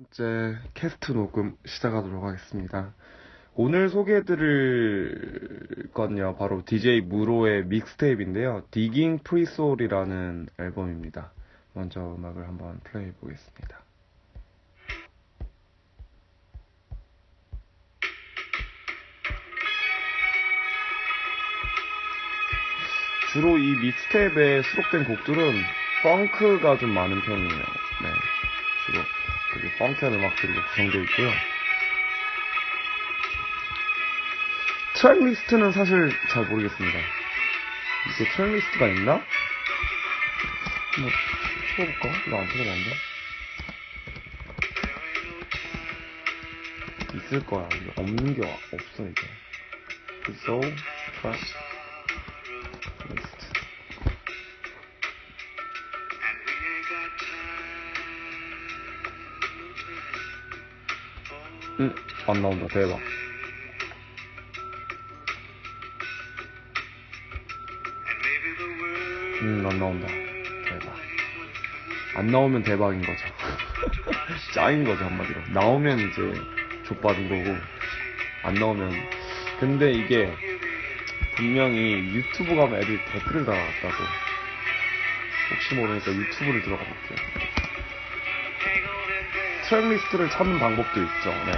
번째 캐스트 녹음 시작하도록 하겠습니다. 오늘 소개해드릴 건요, 바로 DJ 무로의 믹스테이프인데요. Digging Pre-Soul이라는 앨범입니다. 먼저 음악을 한번 플레이해 보겠습니다. 주로 이 믹스테이프에 수록된 곡들은 펑크가 좀 많은 편이에요. 네. 주로 되게 펑크한 음악들로 구성되어 있고요. 트랙 리스트는 사실 잘 모르겠습니다. 이게 트랙 리스트가 있나? 한번 찾아볼까? 이거 안 찾아봤는데? 있을 거야. 없는 게 없어, 이게. So, track 응, 안 나온다. 대박. 음, 안 나온다. 대박. 안 나오면 대박인 거죠. 짱인 거죠, 한마디로. 나오면 이제 족받은 거고, 안 나오면. 근데 이게, 분명히 유튜브 가면 애들이 댓글을 달아놨다고. 혹시 모르니까 유튜브를 들어가 볼게요. 트랙 리스트를 찾는 방법도 있죠, 네.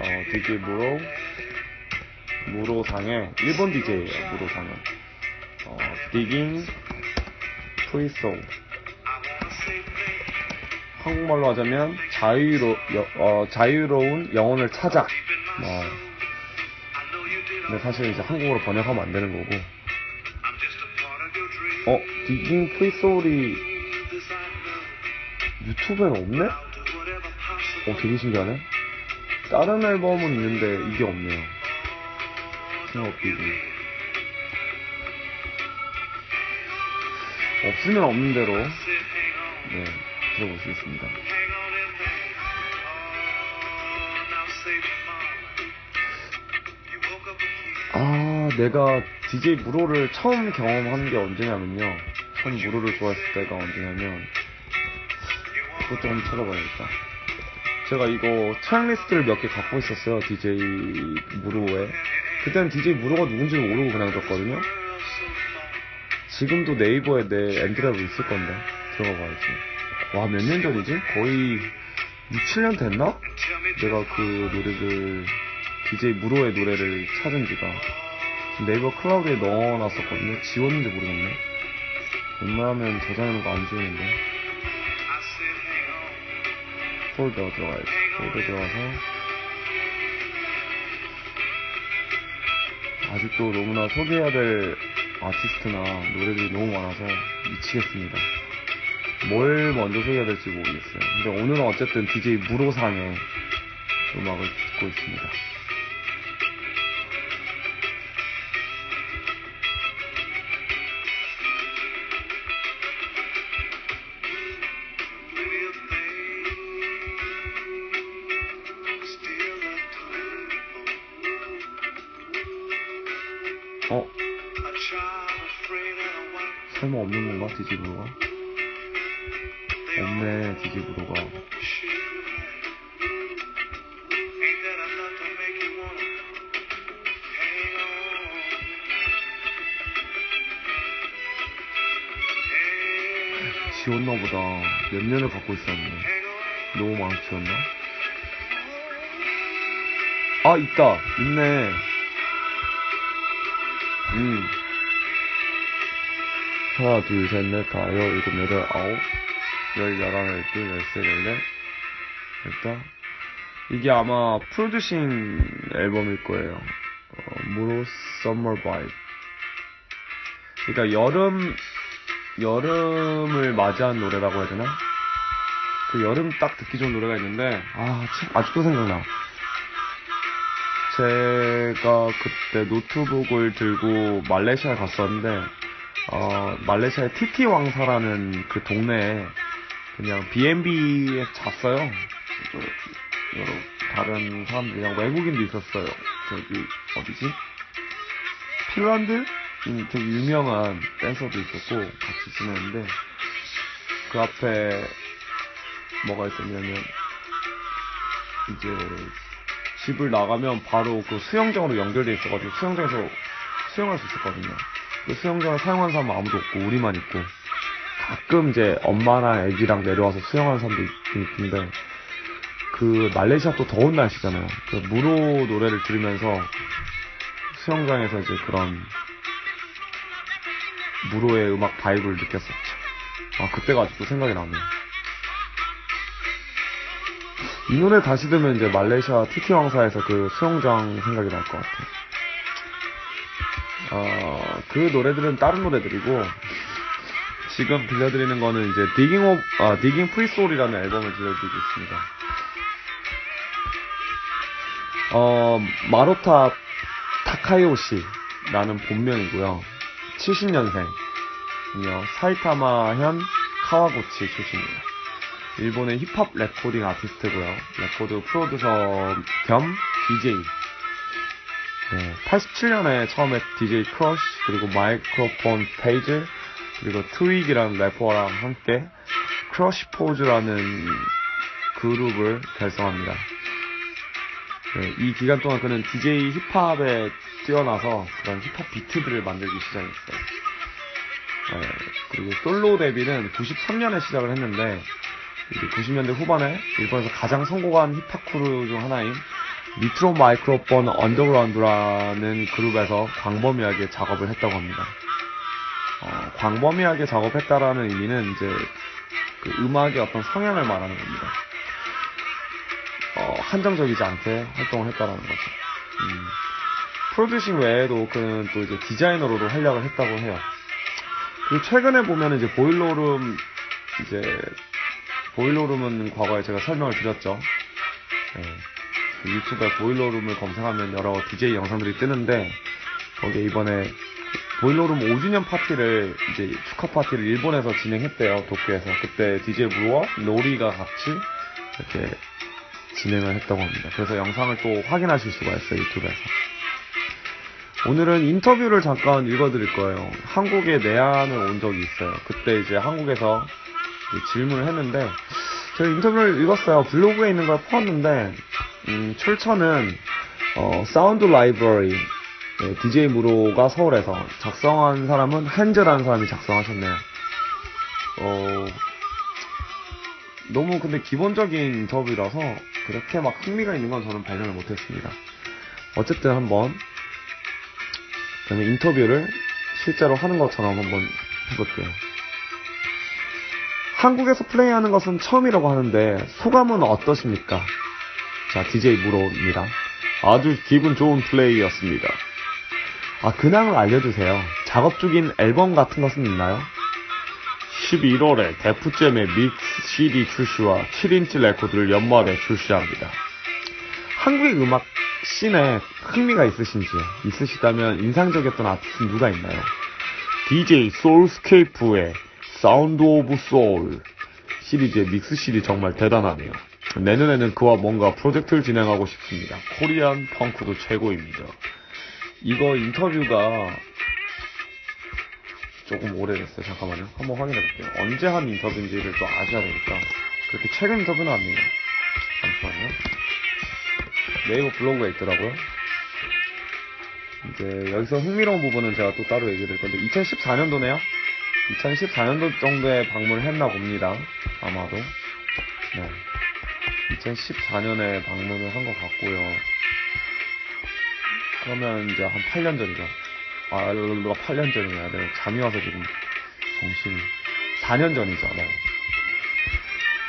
어, DJ 무로, 무로상의, 일본 DJ예요, 무로상은. 어, 디깅, 프리소울. 한국말로 하자면, 자유로, 여- 어, 자유로운 영혼을 찾아. 뭐, 근데 사실 이제 한국어로 번역하면 안 되는 거고. 어, 디깅 프리소울이 유튜브에는 없네? 어, 되게 신기하네. 다른 앨범은 있는데 이게 없네요. 디깅. 없으면 없는 대로 네 들어보시겠습니다. 아 내가 DJ 무로를 처음 경험한 게 언제냐면요. 처음 무로를 좋아했을 때가 언제냐면 그것 좀 찾아봐야겠다. 제가 이거 트랙 리스트를 몇 개 갖고 있었어요. DJ 무로에. 그때는 DJ 무로가 누군지도 모르고 그냥 줬거든요. 지금도 네이버에 내 엔드랩으로 있을 건데 들어가 봐야지. 와 몇 년 전이지? 거의 6, 7년 됐나? 내가 그 노래를 DJ 무로의 노래를 찾은 지가 네이버 클라우드에 넣어놨었거든요. 지웠는지 모르겠네. 웬만하면 거안 지우는데. 폴더 들어가야지. 폴더 들어가서 아직도 너무나 소개해야 될 아티스트나 노래들이 너무 많아서 미치겠습니다. 뭘 먼저 소개해야 될지 모르겠어요. 근데 오늘은 어쨌든 DJ 무로상의 음악을 듣고 있습니다. 어? 설마 없는 건가? 무로가? 없네, 무로가. 지웠나 보다. 몇 년을 갖고 있었네. 너무 많이 지웠나? 아, 있다. 있네. 음. 하나, 둘, 셋, 넷, 다, 여, 일곱, 여덟, 아홉, 열, 열하나, 열둘, 열세, 열넷, 열다. 이게 아마 프로듀싱 앨범일 거예요. 어, 무로 Summer Vibe. 그러니까 여름, 여름을 맞이한 노래라고 해야 되나? 그 여름 딱 듣기 좋은 노래가 있는데, 아, 참, 아직도 생각나. 제가 그때 노트북을 들고 말레이시아에 갔었는데, 어, 말레이시아의 티티 왕사라는 그 동네에 그냥 B&B에 잤어요. 그, 여러 다른 사람들, 그냥 외국인도 있었어요. 저기, 어디지? 핀란드? 음, 되게 유명한 댄서도 있었고, 같이 지냈는데, 그 앞에 뭐가 있었냐면 이제 집을 나가면 바로 그 수영장으로 연결돼 있어가지고 수영장에서 수영할 수 있었거든요. 그 수영장을 사용하는 사람은 아무도 없고 우리만 있고 가끔 이제 엄마랑 애기랑 내려와서 수영하는 사람도 있- 있는데 그 말레이시아 또 더운 날씨잖아요. 그 무로 노래를 들으면서 수영장에서 이제 그런 무로의 음악 바이브를 느꼈었죠. 아 그때가 아직도 생각이 나네요. 이 노래 다시 들으면 이제 말레이시아 티티 왕사에서 그 수영장 생각이 날 것 같아요. 어, 그 노래들은 다른 노래들이고, 지금 들려드리는 거는 이제 Digging of, 아, Free Soul이라는 앨범을 들려드리고 있습니다. 어, 마로타 타카요시라는 본명이고요. 70년생이며 사이타마현 카와고치 출신입니다. 일본의 힙합 레코딩 아티스트고요. 레코드 프로듀서 겸 DJ. 네, 87년에 처음에 DJ 크러쉬 그리고 마이크로폰 페이즈 그리고 트윅이라는 래퍼랑 함께 크러쉬 포즈라는 그룹을 결성합니다. 네, 이 기간 동안 그는 DJ 힙합에 뛰어나서 그런 힙합 비트들을 만들기 시작했어요. 네, 그리고 솔로 데뷔는 93년에 시작을 했는데 90년대 후반에 일본에서 가장 성공한 힙합 크루 중 하나인 니트로 마이크로폰 언더그라운드라는 그룹에서 광범위하게 작업을 했다고 합니다. 어, 광범위하게 작업했다라는 의미는 이제 그 음악의 어떤 성향을 말하는 겁니다. 어, 한정적이지 않게 활동을 했다라는 거죠. 음, 프로듀싱 외에도 그는 또 이제 디자이너로도 활약을 했다고 해요. 그리고 최근에 보면 이제 보일러룸 이제 보일러룸은 과거에 제가 설명을 드렸죠. 네. 그 유튜브에 보일러룸을 검색하면 여러 DJ 영상들이 뜨는데 거기에 이번에 보일러룸 5주년 파티를 이제 축하 파티를 일본에서 진행했대요 도쿄에서 그때 DJ 무로와 로리가 같이 이렇게 진행을 했다고 합니다. 그래서 영상을 또 확인하실 수가 있어요 유튜브에서. 오늘은 인터뷰를 잠깐 읽어드릴 거예요. 한국에 내한을 온 적이 있어요. 그때 이제 한국에서 질문을 했는데 제가 인터뷰를 읽었어요. 블로그에 있는 걸 퍼왔는데 음, 출처는 어, 사운드 라이브러리 네, DJ 무로가 서울에서 작성한 사람은 한즈라는 사람이 작성하셨네요. 어, 너무 근데 기본적인 인터뷰라서 그렇게 막 흥미가 있는 건 저는 발견을 못했습니다. 어쨌든 한번 그러면 인터뷰를 실제로 하는 것처럼 한번 해볼게요. 한국에서 플레이하는 것은 처음이라고 하는데 소감은 어떠십니까? 자, DJ 무로입니다. 아주 기분 좋은 플레이였습니다. 아, 근황을 알려주세요. 작업 중인 앨범 같은 것은 있나요? 11월에 데프잼의 믹스 CD 출시와 7인치 레코드를 연말에 출시합니다. 한국의 음악 씬에 흥미가 있으신지요? 있으시다면 인상적이었던 아티스트는 누가 있나요? DJ 소울스케이프의 사운드 오브 소울 시리즈의 믹스 CD 정말 대단하네요. 내년에는 그와 뭔가 프로젝트를 진행하고 싶습니다. 코리안 펑크도 최고입니다. 이거 인터뷰가 조금 오래됐어요. 잠깐만요. 한번 확인해 볼게요. 언제 한 인터뷰인지를 또 아셔야 되니까. 그렇게 최근 인터뷰는 아니에요. 잠시만요. 네이버 블로그에 있더라고요. 이제 여기서 흥미로운 부분은 제가 또 따로 얘기를 할 건데 2014년도네요. 2014년도 정도에 방문을 했나 봅니다. 아마도. 네. 2014년에 방문을 한 것 같고요. 그러면 이제 한 8년 전이죠. 아, 8년 전이야. 내가 잠이 와서 지금 정신이. 4년 전이죠. 네.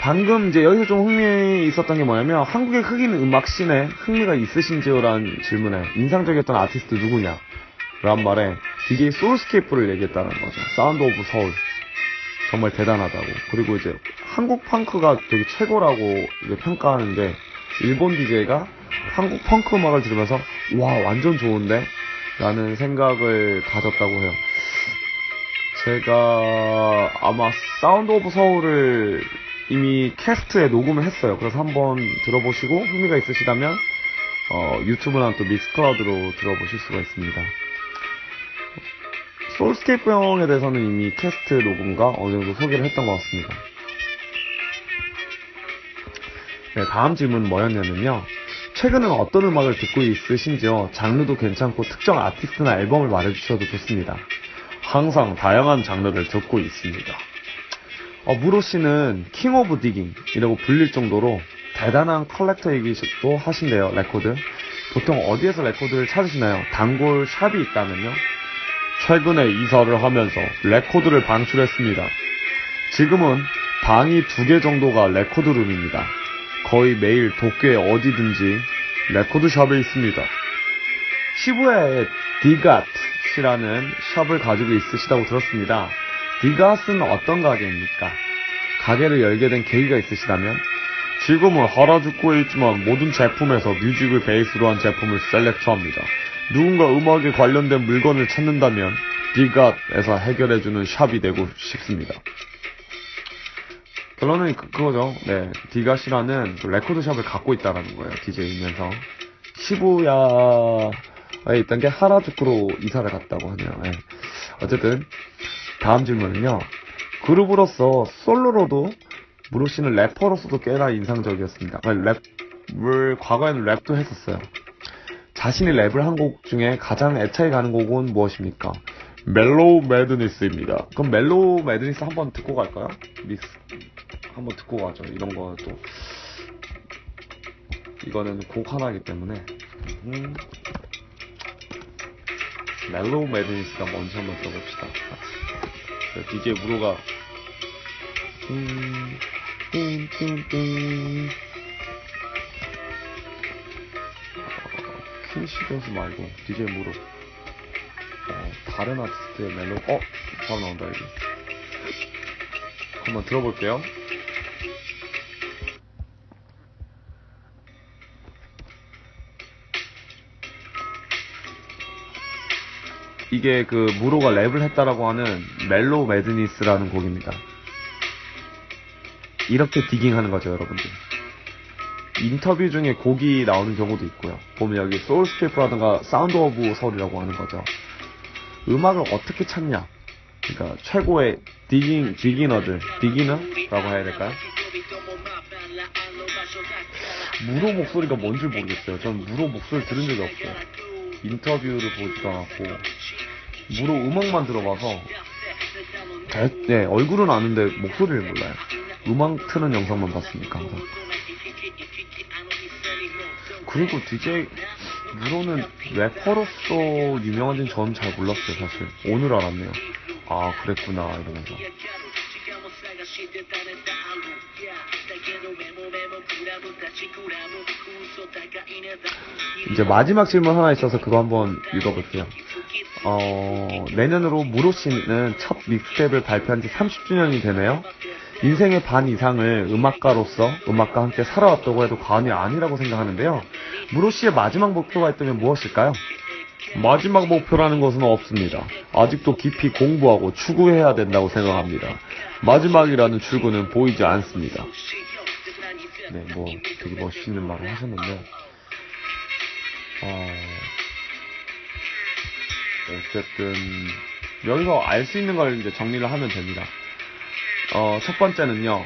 방금 이제 여기서 좀 흥미 있었던 게 뭐냐면 한국의 흑인 음악 씬에 흥미가 있으신지요라는 질문에 인상적이었던 아티스트 누구냐 란 말에 DJ 소울스케이프를 얘기했다는 거죠. 사운드 오브 서울. 정말 대단하다고. 그리고 이제 한국 펑크가 되게 최고라고 이제 평가하는데 일본 DJ가 한국 펑크 음악을 들으면서 와 완전 좋은데 라는 생각을 가졌다고 해요. 제가 아마 사운드 오브 서울을 이미 캐스트에 녹음을 했어요. 그래서 한번 들어보시고 흥미가 있으시다면 어, 유튜브나 또 믹스클라우드로 들어보실 수가 있습니다. 소울스케이프 형에 대해서는 이미 캐스트 녹음과 어느 정도 소개를 했던 것 같습니다. 네, 다음 질문은 뭐였냐면요. 최근엔 어떤 음악을 듣고 있으신지요? 장르도 괜찮고 특정 아티스트나 앨범을 말해주셔도 좋습니다. 항상 다양한 장르를 듣고 있습니다. 어, 무로 씨는 킹 오브 디깅이라고 불릴 정도로 대단한 컬렉터이기도 하신데요, 레코드. 보통 어디에서 레코드를 찾으시나요? 단골 샵이 있다면요? 최근에 이사를 하면서 레코드를 방출했습니다. 지금은 방이 두 개 정도가 레코드룸입니다. 거의 매일 도쿄에 어디든지 레코드샵에 있습니다. 시부야에 디갓이라는 샵을 가지고 있으시다고 들었습니다. 디갓은 어떤 가게입니까? 가게를 열게 된 계기가 있으시다면? 지금은 하라주쿠에 있지만 모든 제품에서 뮤직을 베이스로 한 제품을 셀렉트합니다. 누군가 음악에 관련된 물건을 찾는다면 디갓에서 해결해주는 샵이 되고 싶습니다. 결론은 그, 그거죠. 네, 디갓이라는 그 레코드샵을 갖고 있다라는 거예요. DJ이면서 시부야에 있던 게 하라주쿠로 이사를 갔다고 하네요. 네. 어쨌든 다음 질문은요. 그룹으로서 솔로로도 무로 씨는 래퍼로서도 꽤나 인상적이었습니다. 아니, 랩을 과거에는 랩도 했었어요. 자신이 랩을 한 곡 중에 가장 애착이 가는 곡은 무엇입니까? 멜로우 매드니스입니다. 그럼 멜로우 매드니스 한번 듣고 갈까요? 미스 한번 듣고 가죠. 이런 것도 이거는 곡 하나이기 때문에 음. 멜로우 매드니스가 뭔지 한번 들어봅시다. DJ 무로가 음, 띵, 띵, 띵. 어, 퀸시더스 말고 DJ 무로 어, 다른 아티스트의 멜로 어? 바로 나온다 여기 한번 들어볼게요 이게 그 무로가 랩을 했다라고 하는 멜로 매드니스라는 곡입니다. 이렇게 디깅하는 거죠, 여러분들. 인터뷰 중에 곡이 나오는 경우도 있고요. 보면 여기 소울스케이프라든가 사운드 오브 서울이라고 하는 거죠. 음악을 어떻게 찾냐? 그러니까 최고의 디깅 디기너들, 디기너라고 해야 될까요? 무로 목소리가 뭔지 모르겠어요. 전 무로 목소리 들은 적이 없어요. 인터뷰를 보지도 않았고 무로 음악만 들어봐서 대, 네, 얼굴은 아는데 목소리를 몰라요. 음악 트는 영상만 봤으니까 항상. 그리고 DJ 무로는 래퍼로서 유명한지는 저는 잘 몰랐어요 사실. 오늘 알았네요. 아 그랬구나 이러면서. 이제 마지막 질문 하나 있어서 그거 한번 읽어볼게요. 어, 내년으로 무로 씨는 첫 믹스테이프를 발표한 지 30주년이 되네요 인생의 반 이상을 음악가로서 음악과 함께 살아왔다고 해도 과언이 아니라고 생각하는데요. 무로 씨의 마지막 목표가 있다면 무엇일까요? 마지막 목표라는 것은 없습니다. 아직도 깊이 공부하고 추구해야 된다고 생각합니다. 마지막이라는 출구는 보이지 않습니다. 네, 뭐 되게 멋있는 말을 하셨는데, 어, 어쨌든 여기서 알 수 있는 걸 이제 정리를 하면 됩니다. 어, 첫 번째는요,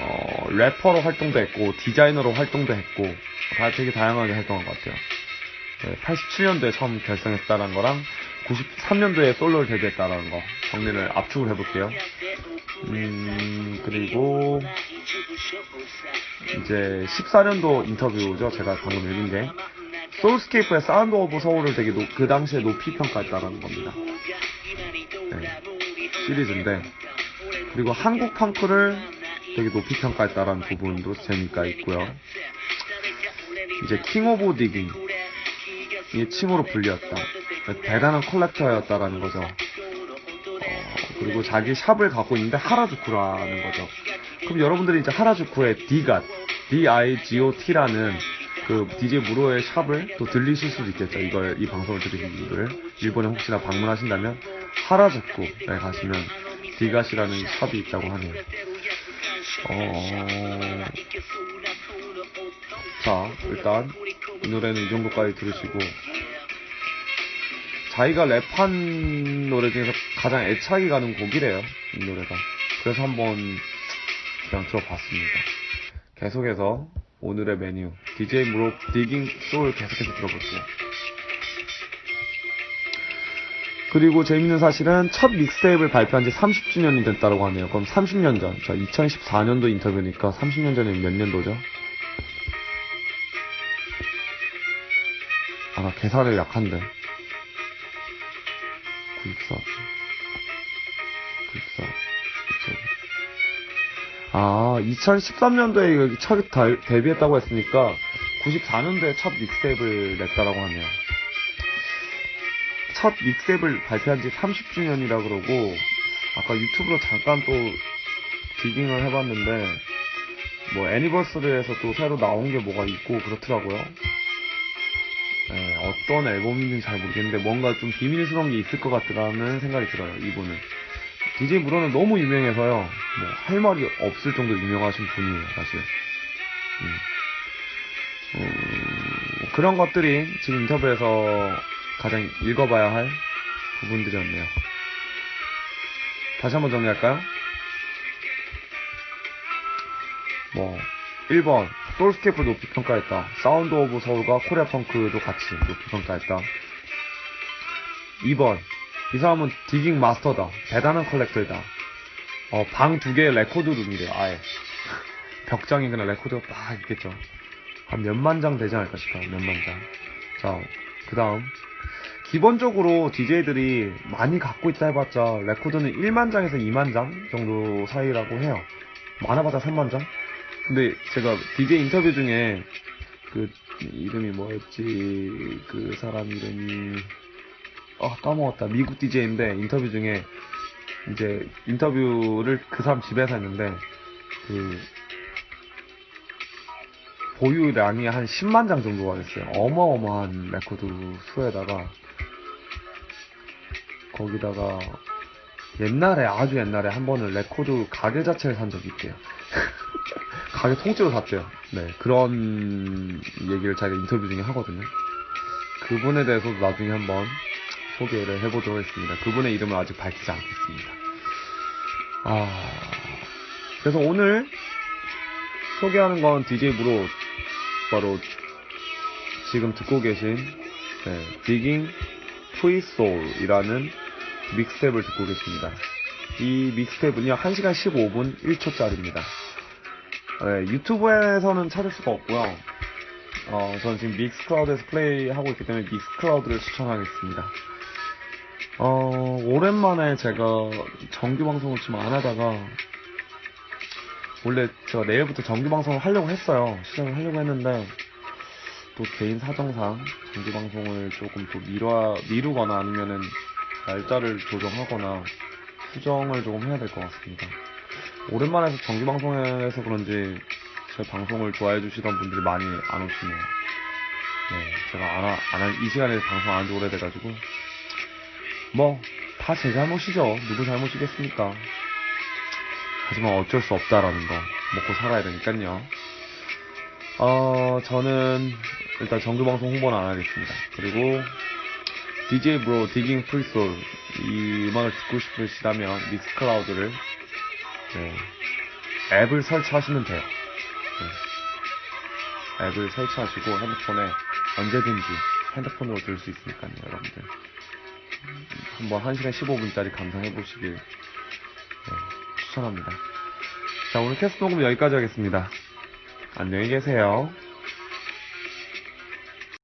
어, 래퍼로 활동도 했고, 디자이너로 활동도 했고, 다 되게 다양하게 활동한 것 같아요. 네, 87년도에 처음 결성했다는 거랑, 93년도에 솔로를 데뷔했다는 거, 정리를 압축을 해볼게요. 음, 그리고, 이제 14년도 인터뷰죠. 제가 방금 읽은 게. 소울스케이프의 사운드 오브 서울을 되게 노- 그 당시에 높이 평가했다는 겁니다. 네, 시리즈인데, 그리고 한국 펑크를 되게 높이 평가했다라는 부분도 재미가 있고요. 이제 킹 오브 디깅 이 칭호로 불렸다. 대단한 컬렉터였다라는 거죠. 어, 그리고 자기 샵을 갖고 있는데 하라주쿠라는 거죠. 그럼 여러분들이 이제 하라주쿠의 디갓, D-I-G-O-T라는 그 DJ 무로의 샵을 또 들리실 수도 있겠죠. 이걸, 이 방송을 들으신 분들을. 일본에 혹시나 방문하신다면 하라주쿠에 가시면 디갓이라는 샵이 있다고 하네요. 어... 자, 일단 이 노래는 이 정도까지 들으시고 자기가 랩한 노래 중에서 가장 애착이 가는 곡이래요. 이 노래가. 그래서 한번 그냥 들어봤습니다. 계속해서 오늘의 메뉴 DJ 무로 디깅 소울 계속해서 들어볼게요. 그리고 재밌는 사실은 첫 믹스테이프를 발표한 지 30주년이 됐다고 하네요. 그럼 30년 전. 자, 2014년도 인터뷰니까 30년 전에 몇 년도죠? 아, 나 계산에 약한데. 964. 964. 964. 아, 2013년도에 여기 첫 달- 데뷔했다고 했으니까 94년도에 첫 믹스테이프를 냈다라고 하네요. 첫 믹스테이프를 발표한 지 30주년이라 그러고 아까 유튜브로 잠깐 또 디깅을 해봤는데 뭐 애니버스리에서 또 새로 나온 게 뭐가 있고 그렇더라고요. 네, 어떤 앨범인지는 잘 모르겠는데 뭔가 좀 비밀스러운 게 있을 것 같다는 생각이 들어요. 이분은 DJ 무로는 너무 유명해서요. 뭐 할 말이 없을 정도로 유명하신 분이에요, 사실. 음. 음, 그런 것들이 지금 인터뷰에서 가장 읽어봐야 할 부분들이었네요. 다시 한번 정리할까요? 뭐 1번 솔스케이프 높이 평가했다. 사운드 오브 서울과 코리아 펑크도 같이 높이 평가했다. 2번 이 사람은 디깅 마스터다. 대단한 컬렉터이다. 어, 방 두 개에 레코드 룸이래요. 아예 벽장에 그냥 레코드가 딱 있겠죠. 한 몇만 장 되지 않을까 싶어요. 몇만 장. 자, 그 다음 기본적으로 DJ들이 많이 갖고 있다 해봤자 레코드는 1만 장에서 2만 장 정도 사이라고 해요. 많아봤자 3만 장? 근데 제가 DJ 인터뷰 중에 그 이름이 뭐였지 그 사람 이름이 아 까먹었다 미국 DJ인데 인터뷰 중에 이제 인터뷰를 그 사람 집에서 했는데 그 보유량이 한 10만 장 정도가 됐어요. 어마어마한 레코드 수에다가 거기다가 옛날에 아주 옛날에 한 번은 레코드 가게 자체를 산 적이 있대요. 가게 통째로 샀대요. 네 그런 얘기를 자기가 인터뷰 중에 하거든요. 그분에 대해서도 나중에 한번 소개를 해보도록 하겠습니다. 그분의 이름을 아직 밝히지 않겠습니다. 아 그래서 오늘 소개하는 건 DJ 브로 바로 지금 듣고 계신 네, Free Soul이라는 믹스텝을 듣고 계십니다. 이 믹스텝은요 1시간 15분 1초짜리입니다. 네, 유튜브에서는 찾을 수가 없고요. 어, 저는 지금 믹스클라우드에서 플레이하고 있기 때문에 믹스클라우드를 추천하겠습니다. 어, 오랜만에 제가 정규 방송을 좀 안 하다가 원래 제가 내일부터 정규 방송을 하려고 했어요. 시작을 하려고 했는데 또 개인 사정상 정규 방송을 조금 또 미뤄 미루거나 아니면은 날짜를 조정하거나 수정을 조금 해야 될 것 같습니다. 오랜만에 정규 방송에서 그런지 제 방송을 좋아해 주시던 분들이 많이 안 오시네요. 네, 제가 안, 하- 안, 한- 이 시간에 방송 안 지 오래돼가지고 뭐 다 제 잘못이죠. 누구 잘못이겠습니까? 하지만 어쩔 수 없다라는 거 먹고 살아야 되니까요. 어, 저는 일단 정규 방송 홍보는 안 하겠습니다. 그리고 DJ 브로 디깅 프리솔 이 음악을 듣고 싶으시다면 믹스클라우드를 네, 앱을 설치하시면 돼요. 네. 앱을 설치하시고 핸드폰에 언제든지 핸드폰으로 들을 수 있으니까요, 여러분들. 한번 1시간 15분짜리 감상해 보시길 네, 추천합니다. 자, 오늘 캐스트 녹음 여기까지 하겠습니다. 안녕히 계세요.